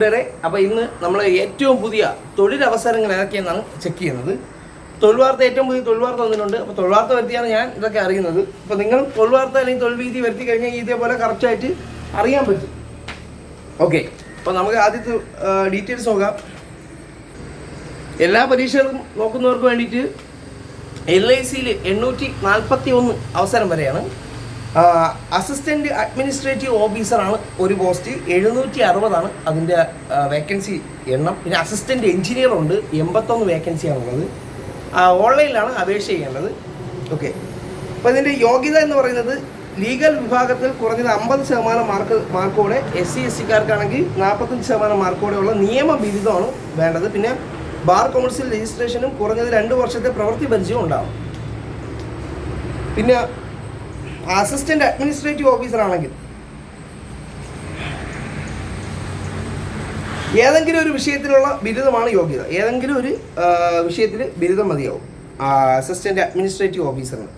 കൂട്ടുകാരെ അപ്പോൾ ഇന്ന് നമ്മൾ ഏറ്റവും പുതിയ തൊഴിലവസരങ്ങൾ ഏതൊക്കെയെന്നാണ് ചെക്ക് ചെയ്യുന്നത്. തൊഴിൽ വാർത്ത ഏറ്റവും പുതിയ തൊഴിൽ വാർത്ത വന്നിട്ടുണ്ട്. അപ്പോൾ തൊഴിൽ വാർത്ത വരുത്തിയാണ് ഞാൻ ഇതൊക്കെ അറിയുന്നത്. അപ്പോൾ നിങ്ങൾ തൊഴിൽ വാർത്ത അല്ലെങ്കിൽ തൊഴിൽ വീതി വരുത്തി കഴിഞ്ഞാൽ ഇതേപോലെ കറക്റ്റായിട്ട് അറിയാൻ പറ്റും. ഓക്കെ അപ്പോൾ നമുക്ക് ആദ്യത്തെ ഡീറ്റെയിൽസ് നോക്കാം. എല്ലാ പരീക്ഷകളും നോക്കുന്നവർക്ക് വേണ്ടിയിട്ട് എൽ ഐ സിയിൽ എണ്ണൂറ്റി നാൽപ്പത്തി ഒന്ന് അവസരം വരെയാണ്. അസിസ്റ്റന്റ് അഡ്മിനിസ്ട്രേറ്റീവ് ഓഫീസറാണ് ഒരു പോസ്റ്റ് എഴുന്നൂറ്റി അറുപതാണ് അതിന്റെ വേക്കൻസി എണ്ണം. പിന്നെ അസിസ്റ്റന്റ് എഞ്ചിനീയർ ഉണ്ട് എൺപത്തൊന്ന് വേക്കൻസിയാണുള്ളത് ഓൺലൈനിലാണ് അപേക്ഷ ചെയ്യേണ്ടത്. ഓക്കെ അപ്പോൾ ഇതിന്റെ യോഗ്യത എന്ന് പറയുന്നത് ലീഗൽ വിഭാഗത്തിൽ കുറഞ്ഞത് അമ്പത് ശതമാനം മാർക്ക് മാർക്കോടെ എസ് സി എസ് സിക്കാർക്കാണെങ്കിൽ നാൽപ്പത്തഞ്ച് ശതമാനം മാർക്കോടെയുള്ള നിയമ ബിരുദമാണ് വേണ്ടത്. പിന്നെ ബാർ കൗൺസിൽ രജിസ്ട്രേഷനും കുറഞ്ഞത് രണ്ട് വർഷത്തെ പ്രവൃത്തി പരിചയവും ഉണ്ടാവും. പിന്നെ അസിസ്റ്റന്റ് അഡ്മിനിസ്ട്രേറ്റീവ് ഓഫീസർ ആണെങ്കിൽ. ഏതെങ്കിലും ഒരു വിഷയത്തിലുള്ള ബിരുദമാണ് യോഗ്യത. ഏതെങ്കിലും ഒരു വിഷയത്തിൽ ബിരുദം മതിയാവും. അസിസ്റ്റന്റ് അഡ്മിനിസ്ട്രേറ്റീവ് ഓഫീസറിന്.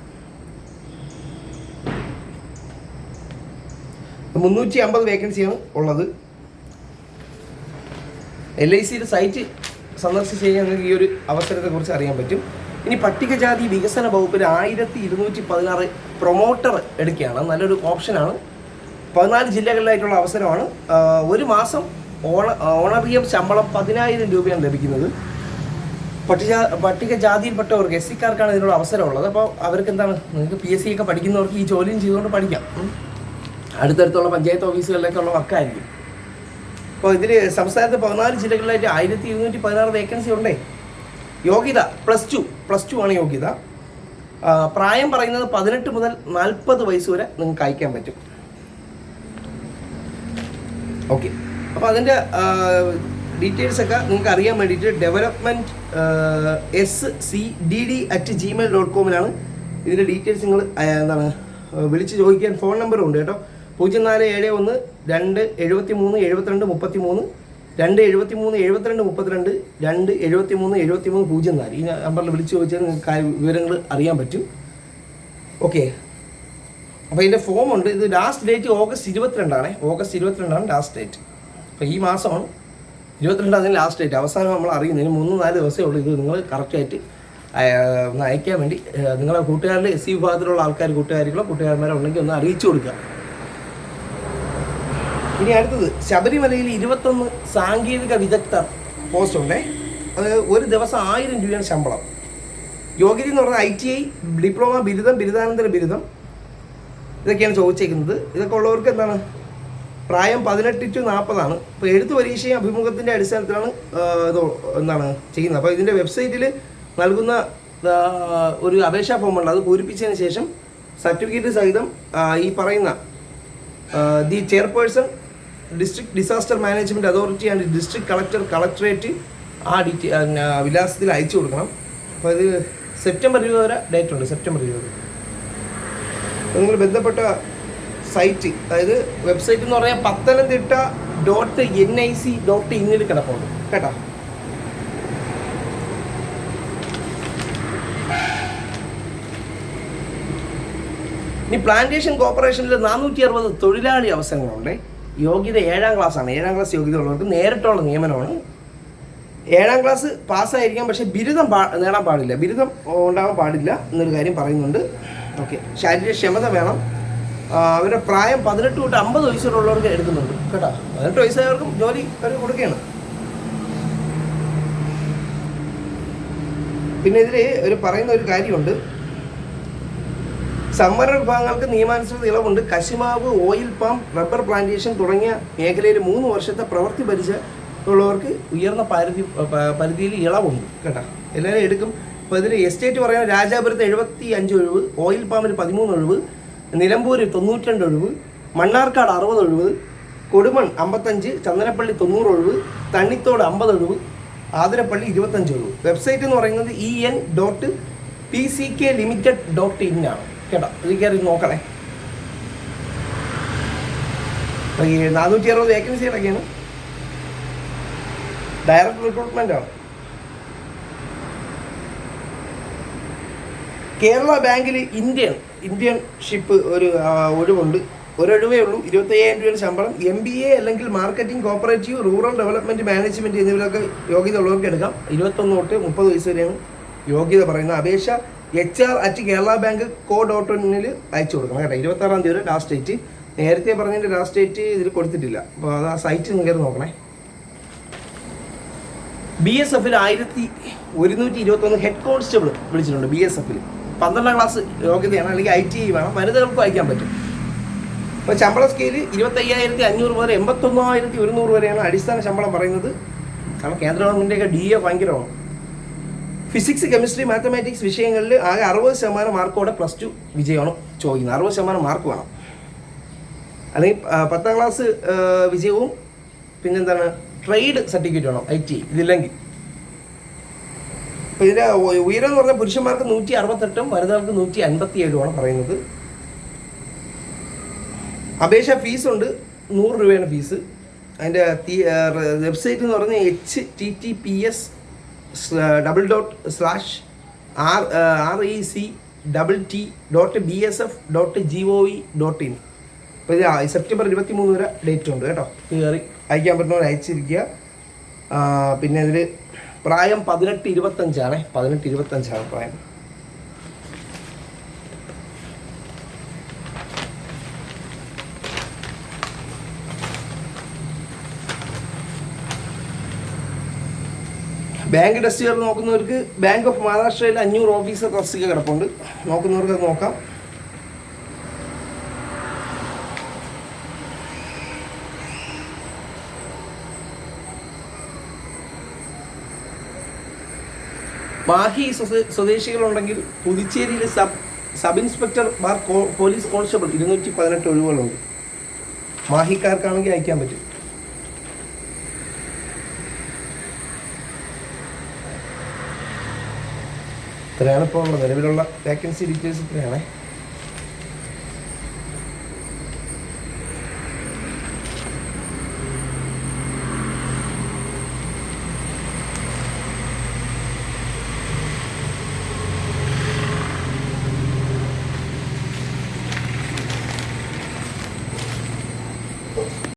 മുന്നൂറ്റി അമ്പത് വേക്കൻസിയാണ് ഉള്ളത്. എൽ ഐ സിയുടെ സൈറ്റ് സന്ദർശിച്ച് കഴിഞ്ഞാൽ നിങ്ങൾക്ക് ഈ ഒരു അവസരത്തെക്കുറിച്ച് അറിയാൻ പറ്റും. ഇനി പട്ടികജാതി വികസന വകുപ്പിൽ ആയിരത്തി ഇരുന്നൂറ്റി പതിനാറ് പ്രൊമോട്ടർ എടുക്കുകയാണ്. നല്ലൊരു ഓപ്ഷനാണ് പതിനാല് ജില്ലകളിലായിട്ടുള്ള അവസരമാണ്. ഒരു മാസം ഓണ ഓണറിയം ശമ്പളം പതിനായിരം രൂപയാണ് ലഭിക്കുന്നത്. പട്ടിക പട്ടികജാതിയിൽപ്പെട്ടവർക്ക് എസ് സിക്കാർക്കാണ് ഇതിനുള്ള അവസരമുള്ളത്. അപ്പോൾ അവർക്ക് എന്താണ് നിങ്ങൾക്ക് പി എസ് സി ഒക്കെ പഠിക്കുന്നവർക്ക് ഈ ജോലിയും ചെയ്തുകൊണ്ട് പഠിക്കാം. അടുത്തടുത്തുള്ള പഞ്ചായത്ത് ഓഫീസുകളിലേക്കുള്ള വർക്കായിരിക്കും. അപ്പോൾ ഇതിൽ സംസ്ഥാനത്ത് പതിനാല് ജില്ലകളിലായിട്ട് ആയിരത്തി ഇരുന്നൂറ്റി പതിനാറ് വേക്കൻസി ഉണ്ടേ. യോഗ്യത പ്ലസ് ടു പ്ലസ് ടു ആണ് യോഗ്യത പ്രായം പറയുന്നത് പതിനെട്ട് മുതൽ നാൽപ്പത് വയസ്സ് വരെ നിങ്ങൾക്ക് അയക്കാൻ പറ്റും. ഓക്കെ. അപ്പോൾ അതിന്റെ ഡീറ്റെയിൽസ് ഒക്കെ നിങ്ങൾക്ക് അറിയാൻ വേണ്ടിയിട്ട് development S C D D at Gmail dot കോമിലാണ് ഇതിന്റെ ഡീറ്റെയിൽസ് നിങ്ങൾ എന്താണ് വിളിച്ച് ചോദിക്കാൻ ഫോൺ നമ്പറും ഉണ്ട് കേട്ടോ. പൂജ്യം നാല് ഏഴ് ഒന്ന് രണ്ട് എഴുപത്തി മൂന്ന് എഴുപത്തിരണ്ട് മുപ്പത്തി മൂന്ന് രണ്ട് എഴുപത്തി മൂന്ന് എഴുപത്തിരണ്ട് മുപ്പത്തിരണ്ട് രണ്ട് എഴുപത്തി മൂന്ന് എഴുപത്തി മൂന്ന് പൂജ്യം നാല്. ഈ നമ്പറിൽ വിളിച്ച് ചോദിച്ചാൽ നിങ്ങൾക്ക് വിവരങ്ങൾ അറിയാൻ പറ്റും. ഓക്കെ അപ്പോൾ ഇതിന്റെ ഫോം ഉണ്ട്. ഇത് ലാസ്റ്റ് ഡേറ്റ് ഓഗസ്റ്റ് ഇരുപത്തിരണ്ടാണ്. ഓഗസ്റ്റ് ഇരുപത്തിരണ്ടാണ് ലാസ്റ്റ് ഡേറ്റ് അപ്പോൾ ഈ മാസമാണ്. ഇരുപത്തിരണ്ടാണ് ലാസ്റ്റ് ഡേറ്റ് അവസാനം നമ്മൾ അറിയുന്നതിന് മൂന്ന് നാല് ദിവസമേ ഉള്ളൂ ഇത് നിങ്ങൾ കറക്റ്റായിട്ട് ഒന്ന് അയക്കാൻ വേണ്ടി. നിങ്ങളുടെ നിങ്ങളെ കൂട്ടുകാരിൽ എസ് സി വിഭാഗത്തിലുള്ള ആൾക്കാർ കൂട്ടുകാരികളോ കൂട്ടുകാരന്മാരോ ഉണ്ടെങ്കിൽ ഒന്ന് അറിയിച്ചു കൊടുക്കുക. ഇനി അടുത്തത് ശബരിമലയിൽ ഇരുപത്തൊന്ന് സാങ്കേതിക വിദഗ്ധർ പോസ്റ്റ് ഉണ്ടേ. അത് ഒരു ദിവസം ആയിരം രൂപയാണ് ശമ്പളം. യോഗ്യത എന്ന് പറഞ്ഞാൽ ഐ ടി ഐ ഡിപ്ലോമ ബിരുദം ബിരുദാനന്തര ബിരുദം. ഇതൊക്കെയാണ് ചോദിച്ചേക്കുന്നത്. ഇതൊക്കെ ഉള്ളവർക്ക് എന്താണ്? പ്രായം പതിനെട്ട് ടു നാൽപ്പതാണ് ഇപ്പോൾ എഴുത്ത് പരീക്ഷയും അഭിമുഖത്തിന്റെ അടിസ്ഥാനത്തിലാണ് ഇത് എന്താണ് ചെയ്യുന്നത്. അപ്പോൾ ഇതിന്റെ വെബ്സൈറ്റിൽ നൽകുന്ന ഒരു അപേക്ഷാ ഫോം ഉണ്ട്. അത് പൂരിപ്പിച്ചതിന് ശേഷം സർട്ടിഫിക്കറ്റ് സഹിതം ഈ പറയുന്ന the chairperson district disaster management authority and district collector collectorate ആ ഡിറ്റ് വിലാസത്തിൽ അയച്ചു കൊടുക്കണം. അപ്പോൾ ഇത് സെപ്റ്റംബർ ഇരുപത് വരെ ഡേറ്റ് ഉണ്ട് സെപ്റ്റംബർ ഇരുപത്. നിങ്ങൾ ബന്ധപ്പെട്ട സൈറ്റ് അതായത് വെബ്സൈറ്റ് എന്ന് പറഞ്ഞാൽ Pathanamthitta dot N I C dot ഇന്നിൽ കിടപ്പുണ്ട്. കേട്ടോ? ഇനി പ്ലാന്റേഷൻ കോർപ്പറേഷനിൽ നാനൂറ്റി അറുപത് തൊഴിലാളി അവസരങ്ങളുണ്ട്. യോഗ്യത ഏഴാം ക്ലാസ് ആണ്. ഏഴാം ക്ലാസ് യോഗ്യത ഉള്ളവർക്ക് നേരിട്ടുള്ള നിയമനമാണ്. ഏഴാം ക്ലാസ് പാസ്സായിരിക്കാം പക്ഷേ ബിരുദം നേടാൻ പാടില്ല. ബിരുദം ഉണ്ടാകാൻ പാടില്ല എന്നൊരു കാര്യം പറയുന്നുണ്ട്. ഓക്കെ. ക്ഷമത വേണം. അവരുടെ പ്രായം പതിനെട്ട് തൊട്ട് അമ്പത് വയസ്സുള്ളവർക്ക് എടുക്കുന്നുണ്ട്. കേട്ടോ? പതിനെട്ട് വയസ്സായവർക്കും ജോലി അവർ കൊടുക്കുകയാണ്. പിന്നെ ഇതിൽ ഒരു പറയുന്ന ഒരു കാര്യമുണ്ട്. സംവരണ വിഭാഗങ്ങൾക്ക് നിയമാനുസൃത ഇളവുണ്ട്. കശുമാവ് ഓയിൽ പാം റബ്ബർ പ്ലാന്റേഷൻ തുടങ്ങിയ മേഖലയിൽ മൂന്ന് വർഷത്തെ പ്രവൃത്തി പരിച ഉള്ളവർക്ക് ഉയർന്ന പരിധി പരിധിയിൽ ഇളവുണ്ട് കേട്ടോ. എല്ലാവരും എടുക്കും. ഇപ്പോൾ ഇതിൽ എസ്റ്റേറ്റ് പറയുന്നത് രാജാപുരത്ത് എഴുപത്തി അഞ്ച് ഒഴിവ് ഓയിൽ പാമ്പിൽ പതിമൂന്ന് ഒഴിവ് നിലമ്പൂരിൽ തൊണ്ണൂറ്റിരണ്ട് ഒഴിവ് മണ്ണാർക്കാട് അറുപത് ഒഴിവ് കൊടുമൺ അമ്പത്തഞ്ച് ചന്ദനപ്പള്ളി തൊണ്ണൂറ് ഒഴിവ് തണ്ണിത്തോട് അമ്പത് ഒഴിവ് ആതിരപ്പള്ളി ഇരുപത്തഞ്ച് ഒഴിവ്. വെബ്സൈറ്റ് എന്ന് പറയുന്നത് E N dot P C K limited dot in ആണ്. കേട്ടോ ഇത് കയറി നോക്കണേ. നാനൂറ്റി അറുപത് വേക്കൻസികളൊക്കെയാണ് ഡയറക്റ്റ് റിക്രൂട്ട്മെന്റ് ആണ്. കേരള ബാങ്കിൽ ഇന്ത്യൻ ഇന്ത്യൻ ഷിപ്പ് ഒരു ഒഴിവുണ്ട്. ഒരൊഴിവേ ഉള്ളൂ. ഇരുപത്തയ്യായിരം രൂപയുടെ ശമ്പളം. എം ബി എ അല്ലെങ്കിൽ marketing cooperative rural development management എന്നിവരൊക്കെ യോഗ്യത ഉള്ളവർക്ക് എടുക്കാം. ഇരുപത്തൊന്ന് തൊട്ട് മുപ്പത് വയസ്സ് വരെയാണ് യോഗ്യത പറയുന്നത്. അപേക്ഷ H R at Kerala bank co dot ഇനിൽ അയച്ചു കൊടുക്കണം കേട്ടോ. ഇരുപത്താറാം തീയതി ലാസ്റ്റ് ഡേറ്റ് നേരത്തെ പറഞ്ഞതിന്റെ ലാസ്റ്റ് ഡേറ്റ് ഇതിൽ കൊടുത്തിട്ടില്ല. അപ്പോൾ അത് ആ സൈറ്റിൽ കയറി നോക്കണേ. ബി എസ് എഫിൽ ആയിരത്തി ഒരുന്നൂറ്റി ഇരുപത്തൊന്ന് ഹെഡ് കോൺസ്റ്റബിൾ വിളിച്ചിട്ടുണ്ട് ബി എസ് എഫിൽ പന്ത്രണ്ടാം ക്ലാസ് യോഗ്യതയാണ് അല്ലെങ്കിൽ ഐ ടി ഐ വേണം. വനിതകൾക്ക് വായിക്കാൻ പറ്റും. അപ്പോൾ ശമ്പള സ്കെയിൽ ഇരുപത്തയ്യായിരത്തി അഞ്ഞൂറ് മുതൽ എൺപത്തൊന്നായിരത്തി ഒരുന്നൂറ് വരെയാണ് അടിസ്ഥാന ശമ്പളം പറയുന്നത്. കാരണം കേന്ദ്ര ഗവൺമെന്റൊക്കെ ഡി എ ഭയങ്കരമാണ്. ഫിസിക്സ് കെമിസ്ട്രി മാത്തമാറ്റിക്സ് വിഷയങ്ങളിൽ ആകെ അറുപത് ശതമാനം മാർക്കോടെ പ്ലസ് ടു വിജയമാണോ ചോദിക്കുന്നത്. അറുപത് ശതമാനം മാർക്ക് വേണം. അല്ലെങ്കിൽ പത്താം ക്ലാസ് വിജയവും പിന്നെന്താണ്? ട്രേഡ് സർട്ടിഫിക്കറ്റ് വേണം ഐ ടി ഇതില്ലെങ്കിൽ. അപ്പോൾ ഇതിന്റെ ഉയരം എന്ന് പറഞ്ഞാൽ പുരുഷന്മാർക്ക് നൂറ്റി അറുപത്തെട്ടും വനിതകൾക്ക് നൂറ്റി അൻപത്തി ഏഴുമാണ് പറയുന്നത്. അപേക്ഷ ഫീസുണ്ട് നൂറ് രൂപയാണ് ഫീസ് അതിന്റെ വെബ്സൈറ്റ് എന്ന് പറഞ്ഞാൽ H T T P S double dot slash R R E C double T dot B S F dot G O V dot in അപ്പോൾ ഇത് സെപ്റ്റംബർ ഇരുപത്തി മൂന്ന് വരെ ഡേറ്റ് ഉണ്ട് കേട്ടോ. കയറി. അയക്കാൻ പറ്റുന്നവർ അയച്ചിരിക്കുക. പിന്നെ ഇതിൽ പ്രായം പതിനെട്ട് ഇരുപത്തഞ്ചാണേ. പതിനെട്ട് ഇരുപത്തഞ്ചാണ് പ്രായം. ബാങ്ക് ടെസ്റ്റുകൾ നോക്കുന്നവർക്ക് ബാങ്ക് ഓഫ് മഹാരാഷ്ട്രയിൽ അഞ്ഞൂറ് ഓഫീസർ തസ്തിക കിടപ്പുണ്ട്. നോക്കുന്നവർക്ക് അത് നോക്കാം. മാഹി സ്വദേശികളുണ്ടെങ്കിൽ പുതുച്ചേരിയിൽ sub sub inspector bar police constable ഇരുന്നൂറ്റി പതിനെട്ട് ഒഴിവുകളുണ്ട്. മാഹിക്കാർക്കാണെങ്കിൽ അയക്കാൻ പറ്റും. ഇത്രയാണ് ഇപ്പോൾ ഉള്ളത്. നിലവിലുള്ള വേക്കൻസി ഡീറ്റെയിൽസ് ഇത്രയാണേ.